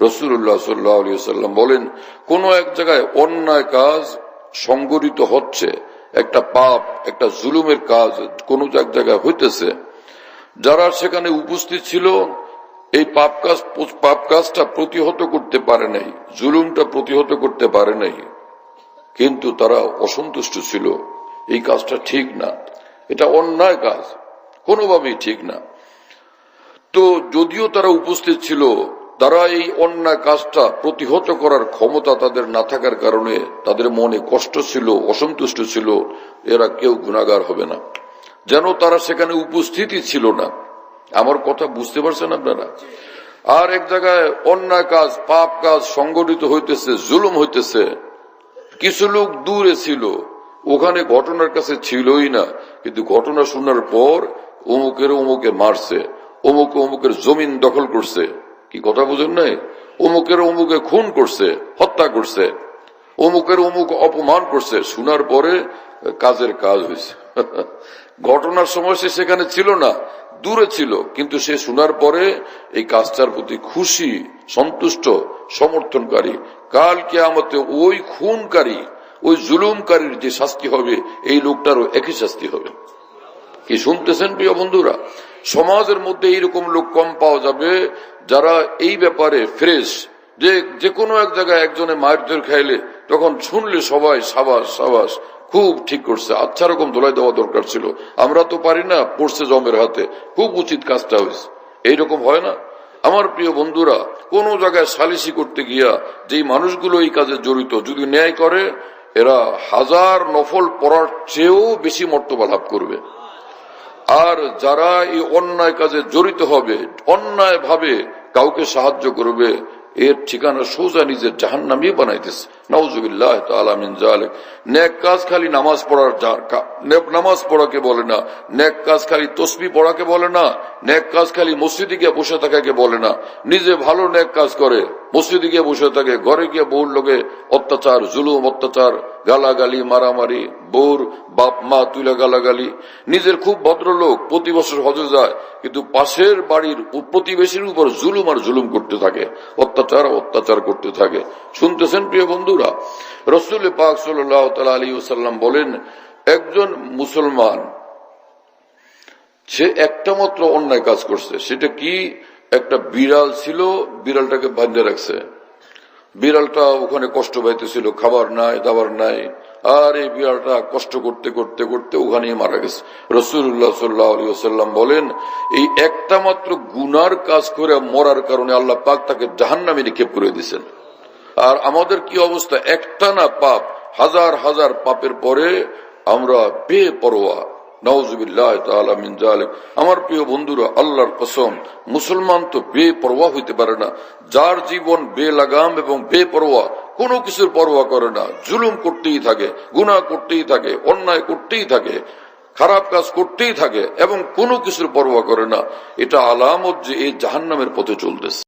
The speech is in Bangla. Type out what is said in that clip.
রসুল্লাহ সাল্লাম বলেন, কোন এক জায়গায় অন্যায় কাজ সংগঠিত হচ্ছে, একটা পাপ, একটা জুলুমের কাজ কোন এক জায়গায় হইতেছে, যারা সেখানে উপস্থিত ছিল, এই পাপ কাজ, পাপ কাজটা প্রতিহত করতে পারে নাই, জুলুমটা প্রতিহত করতে পারে নাই, কিন্তু তারা অসন্তুষ্ট ছিল, এই কাজটা ঠিক না, এটা অন্যায় কাজ, কোনোভাবেই ঠিক না। তো যদিও তারা উপস্থিত ছিল তারা এই অন্যায় কাজটা প্রতিহত করার ক্ষমতা তাদের না থাকার কারণে তাদের মনে কষ্ট ছিল, অসন্তুষ্ট ছিল, এরা কেউ গুণাগার হবে না। যেন তারা সেখানে উপস্থিতই ছিল না। আমার কথা বুঝতে পারছেন আপনারা? আর এক জায়গায় অন্যায় কাজ, পাপ কাজ সংগঠিত হইতেছে, জুলুম হইতেছে। কিছু লোক দূরে ছিল, ওখানে ঘটনার কাছে ছিলই না, কিন্তু ঘটনা শোনার পর অমুকের অমুকে মারছে, অমুক অমুকের জমিন দখল করছে। কি কথা বুঝেন নাই? অমুকের অমুকে খুন করছে, হত্যা করছে। অমুকের অমুক অপমান করছে, শোনার পরে কাজের কাজ হয়েছে। ঘটনার সময় সে সেখানে ছিল না, দূরে ছিল, কিন্তু সে শোনার পরে এই কাজটার প্রতি খুশি, সন্তুষ্ট, সমর্থনকারী। কাল কেয়ামতে ওই খুনকারী, ওই জুলুমকারীর যে শাস্তি হবে, এই লোকটারও একই শাস্তি হবে। কি শুনতেছেন প্রিয় বন্ধুরা? সমাজের মধ্যে এইরকম লোক কম পাওয়া যাবে যারা এই ব্যাপারে ফ্রেশ। যে যে কোনো এক জায়গায় একজনে মায়ের জোর খাইলে তখন শুনলে সবাই সাবাস সাবাস, খুব ঠিক করছে। আচ্ছা রকম ধোলাই দেওয়া দরকার ছিল। আমরা তো পারি না, পড়ছে জমের হাতে। খুব উচিত কাজটা হয়েছে। এইরকম হয় না? আমার প্রিয় বন্ধুরা, কোন জায়গায় সালিসি করতে গিয়া যেই মানুষগুলো এই কাজে জড়িত, যদি ন্যায় করে, এরা হাজার নফল পড়ার চেয়েও বেশি মর্তবা লাভ করবে। আর যারা এই অন্যায় কাজে জড়িত হবে অন্যায় ভাবে কাউকে সাহায্য করবে, এর ঠিকানা সোজা নিজের জাহান নামিয়ে বানাইতেছে নওজুবিল্লাহ তালামিন জালেক নেক কাজ খালি নামাজ পড়ার নামাজ পড়াকে বলে না, নেক কাজ খালি তসবি পড়াকে বলে না, নেক কাজ খালি মসজিদে গিয়ে বসে থাকাকে বলে না। নিজে ভালো নেক কাজ করে মসজিদে গিয়ে বসে থাকে, ঘরে গিয়ে বউর লোকে অত্যাচার, জুলুম, অত্যাচার, গালাগালি, মারামারি, বউর বাপ, মা তুলে গালাগালি। নিজের খুব ভদ্রলোক, প্রতি বছর হজে যায়, কিন্তু পাশের বাড়ির প্রতিবেশীর উপর জুলুম আর জুলুম করতে থাকে, অত্যাচার অত্যাচার করতে থাকে। শুনতেছেন প্রিয় বন্ধুরা? রসুল পাক সাল্লাহ তালা আলী সাল্লাম বলেন, একজন মুসলমান, সে একটা মাত্র অন্যায় কাজ করছে, সেটা কি? একটা বিড়াল ছিল, বিড়ালটাকে বাঁধে রাখছে। বিড়ালটা ওখানে কষ্ট পাইতেছিল, খাবার নাই, দাবার নাই। আর এই বিড়ালটা কষ্ট করতে করতে করতে ওখানেই মারা গেছে। রসুল্লাহ সাল্লাম বলেন, এই একটা মাত্র গুনার কাজ করে মরার কারণে আল্লাহ পাক তাকে জাহান নামে নিক্ষেপ করে দিচ্ছেন আর আমাদের কি অবস্থা? একটা না পাপ, হাজার হাজার পাপের পরে আমরা বেপরোয়া। আমার প্রিয় বন্ধুরা, আল্লাহর কসম, মুসলমান তো বেপরোয়া হইতে পারে না। যার জীবন বেলাগাম এবং বেপরোয়া, কোনো কিছুর পরোয়া করে না। জুলুম করতেই থাকে, গুনাহ করতেই থাকে, অন্যায় করতেই থাকে, খারাপ কাজ করতেই থাকে এবং কোনো কিছুর পরোয়া করে না। এটা আলামত যে এই জাহান্নামের পথে চলতেছে।